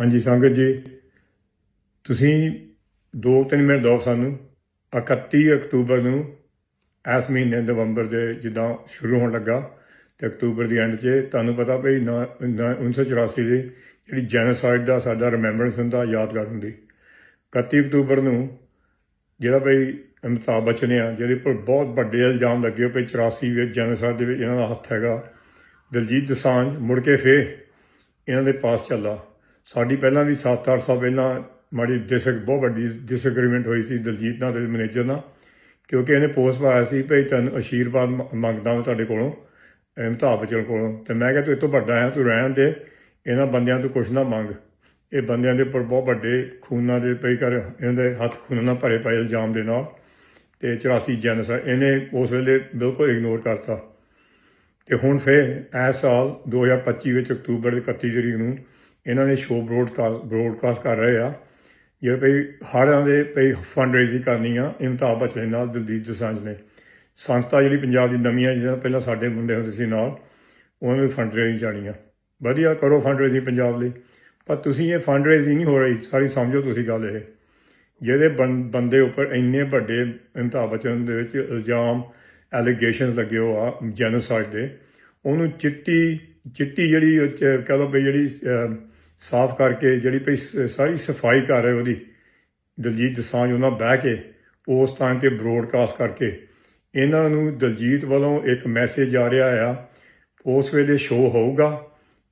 ਹਾਂਜੀ ਸੰਗਤ ਜੀ, ਤੁਸੀਂ 2-3 ਮਿੰਟ ਦਿਓ ਸਾਨੂੰ 31 ਅਕਤੂਬਰ ਨੂੰ ਇਸ ਮਹੀਨੇ ਨਵੰਬਰ ਦੇ ਜਿੱਦਾਂ ਸ਼ੁਰੂ ਹੋਣ ਲੱਗਾ ਤੇ ਅਕਤੂਬਰ ਦੀ ਐਂਡ 'ਚ ਤੁਹਾਨੂੰ ਪਤਾ ਭਈ ਨਾ- ਨਾ- 1984 ਦੀ ਜਿਹੜੀ ਜੈਨੋਸਾਈਡ ਦਾ ਸਾਡਾ ਰਿਮੈਂਬਰੈਂਸ ਹੁੰਦਾ, ਯਾਦਗਾਰ ਹੁੰਦੀ। 31 ਅਕਤੂਬਰ ਨੂੰ ਜਿਹੜਾ ਭਈ ਅਮਿਤਾਭ ਬੱਚਨ ਆ, ਜਿਹਦੇ ਉੱਪਰ ਬਹੁਤ ਵੱਡੇ ਇਲਜ਼ਾਮ ਲੱਗੇ ਹੋ ਭਈ 84 ਵਿੱਚ ਜੈਨੋਸਾਈਡ ਦੇ ਵਿੱਚ ਇਹਨਾਂ ਦਾ ਹੱਥ ਹੈਗਾ। ਦਲਜੀਤ ਦਸਾਂਝ ਮੁੜ ਕੇ ਫੇਰ ਇਹਨਾਂ ਦੇ ਪਾਸ ਚੱਲਾ। ਸਾਡੀ ਪਹਿਲਾਂ ਵੀ 7-8 ਸਾਲ ਪਹਿਲਾਂ ਮਾੜੀ ਡਿਸਕ ਬਹੁਤ ਵੱਡੀ ਡਿਸਐਗਰੀਮੈਂਟ ਹੋਈ ਸੀ ਦਲਜੀਤ ਨਾਲ ਤੇ ਮੈਨੇਜਰ ਨਾਲ, ਕਿਉਂਕਿ ਇਹਨੇ ਪੋਸਟ ਪਾਇਆ ਸੀ ਭਈ ਤੁਹਾਨੂੰ ਆਸ਼ੀਰਵਾਦ ਮੰਗਦਾ ਹਾਂ ਤੁਹਾਡੇ ਕੋਲੋਂ ਅਮਿਤਾਭ ਬਚਨ ਕੋਲੋਂ। ਤੇ ਮੈਂ ਕਿਹਾ ਤੂੰ ਇਹ ਵੱਡਾ ਹੈ ਤੂੰ ਰਹਿਣ ਦੇ, ਇਹਨਾਂ ਬੰਦਿਆਂ ਤੋਂ ਕੁਛ ਨਾ ਮੰਗ। ਇਹ ਬੰਦਿਆਂ ਦੇ ਉੱਪਰ ਬਹੁਤ ਵੱਡੇ ਖੂਨਾਂ ਦੇ ਪਈ ਕਰ, ਇਹਨਾਂ ਦੇ ਹੱਥ ਖੂਨਾਂ ਨਾਲ ਭਰੇ ਪਏ ਇਲਜ਼ਾਮ ਦੇ ਨਾਲ, ਤੇ 84 ਜੈਨਸ ਇਹਨੇ ਉਸ ਵੇਲੇ ਬਿਲਕੁਲ ਇਗਨੋਰ ਕਰਤਾ। ਤੇ ਹੁਣ ਫੇਰ ਇਸ ਸਾਲ 2025 ਵਿੱਚ ਅਕਤੂਬਰ ਦੀ 31 ਤਰੀਕ ਨੂੰ ਇਹਨਾਂ ਨੇ ਸ਼ੋਅ ਬ੍ਰੋਡਕਾਸਟ ਬ੍ਰੋਡਕਾਸਟ ਕਰ ਰਹੇ ਆ। ਜਿਹੜੇ ਭਈ ਹੜ੍ਹਾਂ ਦੇ ਭਈ ਫੰਡ ਰੇਜ਼ਿੰਗ ਕਰਨੀ ਆ, ਅਮਿਤਾਭ ਬੱਚਨ ਨਾਲ, ਦਲਜੀਤ ਦੋਸਾਂਝ ਨੇ। ਸੰਸਥਾ ਜਿਹੜੀ ਪੰਜਾਬ ਦੀ ਨਵੀਂ ਆ ਜਿਹਦਾ ਪਹਿਲਾਂ ਸਾਡੇ ਮੁੰਡੇ ਹੁੰਦੇ ਸੀ ਨਾਲ, ਉਹਨਾਂ ਨੂੰ ਫੰਡ ਰੇਜ਼ਿੰਗ ਜਾਣੀ ਆ। ਵਧੀਆ ਕਰੋ ਫੰਡ ਰੇਜ਼ਿੰਗ ਪੰਜਾਬ ਲਈ। ਪਰ ਤੁਸੀਂ ਇਹ ਫੰਡ ਰੇਜ਼ਿੰਗ ਨਹੀਂ ਹੋ ਰਹੀ, ਸਾਰੀ ਸਮਝੋ ਤੁਸੀਂ ਗੱਲ ਇਹ। ਜਿਹਦੇ ਬੰ- ਬੰਦੇ ਉੱਪਰ ਇੰਨੇ ਵੱਡੇ ਅਮਿਤਾਭ ਬੱਚਨ ਦੇ ਵਿੱਚ ਇਲਜ਼ਾਮ ਐਲੀਗੇਸ਼ਨਸ ਲੱਗੇ ਹੋ ਆ ਜੈਨੋਸਾਈਡ ਦੇ, ਉਹਨੂੰ ਚਿੱਟੀ ਚਿੱਟੀ ਜਿਹੜੀ ਉਹ ਕਹਿ ਲਓ ਵੀ ਜਿਹੜੀ ਸਾਫ਼ ਕਰਕੇ ਜਿਹੜੀ ਭਈ ਸ- ਸਾਰੀ ਸਫ਼ਾਈ ਕਰ ਰਹੇ ਉਹਦੀ, ਦਲਜੀਤ ਦਸਾਂਝ ਉਹਨਾਂ ਬਹਿ ਕੇ ਉਸ ਟਾਈਮ ਤੇ ਬ੍ਰੋਡਕਾਸਟ ਕਰਕੇ, ਇਹਨਾਂ ਨੂੰ ਦਲਜੀਤ ਵੱਲੋਂ ਇੱਕ ਮੈਸੇਜ ਆ ਰਿਹਾ ਆ, ਉਸ ਵੇਲੇ ਸ਼ੋਅ ਹੋਊਗਾ,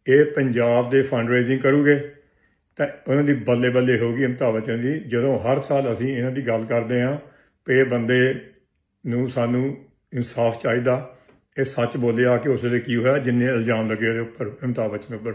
ਇਹ ਪੰਜਾਬ ਦੇ ਫੰਡ ਰੇਜ਼ਿੰਗ ਕਰੂਗੇ, ਤਾਂ ਉਹਨਾਂ ਦੀ ਬੱਲੇ ਬੱਲੇ ਹੋਗੀ ਅਮਿਤਾਭ ਬੱਚਨ ਦੀ, ਜਦੋਂ ਹਰ ਸਾਲ ਅਸੀਂ ਇਹਨਾਂ ਦੀ ਗੱਲ ਕਰਦੇ ਹਾਂ ਕਿ ਇਹ ਬੰਦੇ ਨੂੰ ਸਾਨੂੰ ਇਨਸਾਫ ਚਾਹੀਦਾ, ਇਹ ਸੱਚ ਬੋਲਿਆ ਕਿ ਉਸ ਵੇਲੇ ਕੀ ਹੋਇਆ, ਜਿੰਨੇ ਇਲਜ਼ਾਮ ਲੱਗੇ ਉਹਦੇ ਉੱਪਰ, ਅਮਿਤਾਭ ਬੱਚਨ ਉੱਪਰ।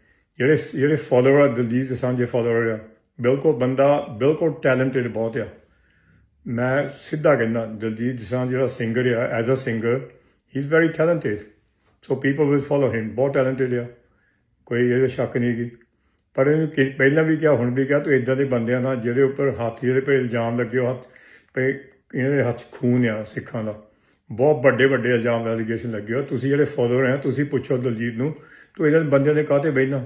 ਜਿਹੜੇ ਜਿਹੜੇ ਫਾਲੋਅਰ ਆ, ਦਲਜੀਤ ਦੋਸਾਂਝ ਦੇ ਫਾਲੋਅਰ ਆ, ਬਿਲਕੁਲ ਬੰਦਾ ਬਿਲਕੁਲ ਟੈਲੈਂਟਡ ਬਹੁਤ ਆ। ਮੈਂ ਸਿੱਧਾ ਕਹਿੰਦਾ, ਦਲਜੀਤ ਦੋਸਾਂਝ ਜਿਹੜਾ ਸਿੰਗਰ ਆ as a singer he is very talented so people will follow him ਬਹੁਤ ਟੈਲੈਂਟਡ ਆ। ਕੋਈ ਇਹਦੇ ਸ਼ੱਕ ਨਹੀਂ ਗੀ ਪਰ ਇਹਨੂੰ ਪਹਿਲਾਂ ਵੀ ਕਿਹਾ, ਹੁਣ ਵੀ ਕਿਹਾ, ਤੂੰ ਇਦਾਂ ਦੇ ਬੰਦਿਆਂ ਨਾਲ ਜਿਹੜੇ ਉੱਪਰ ਹੱਥ ਜਿਹੜੇ ਪੇ ਇਲਜ਼ਾਮ ਲੱਗੇ ਹੋ ਹੱਥ ਪੇ ਇਹਨਾਂ ਦੇ ਹੱਥ ਖੂਨ ਆ ਸਿੱਖਾਂ ਦਾ। ਬਹੁਤ ਵੱਡੇ ਵੱਡੇ ਇਲਜ਼ਾਮ ਐਲੀਗੇਸ਼ਨ ਲੱਗੇ ਹੋ ਤੁਸੀਂ ਜਿਹੜੇ ਫਾਲੋਅਰ ਆ, ਤੁਸੀਂ ਪੁੱਛੋ ਦਲਜੀਤ ਨੂੰ, ਤੂੰ ਇਹਨਾਂ ਬੰਦਿਆਂ ਦੇ ਕਾਹਤੇ ਬਹਿਣਾ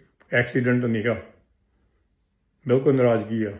ਐਕਸੀਡੈਂਟ ਨਹੀਂਗਾ ਬਿਲਕੁਲ ਨਾਰਾਜ਼ਗੀ ਆ।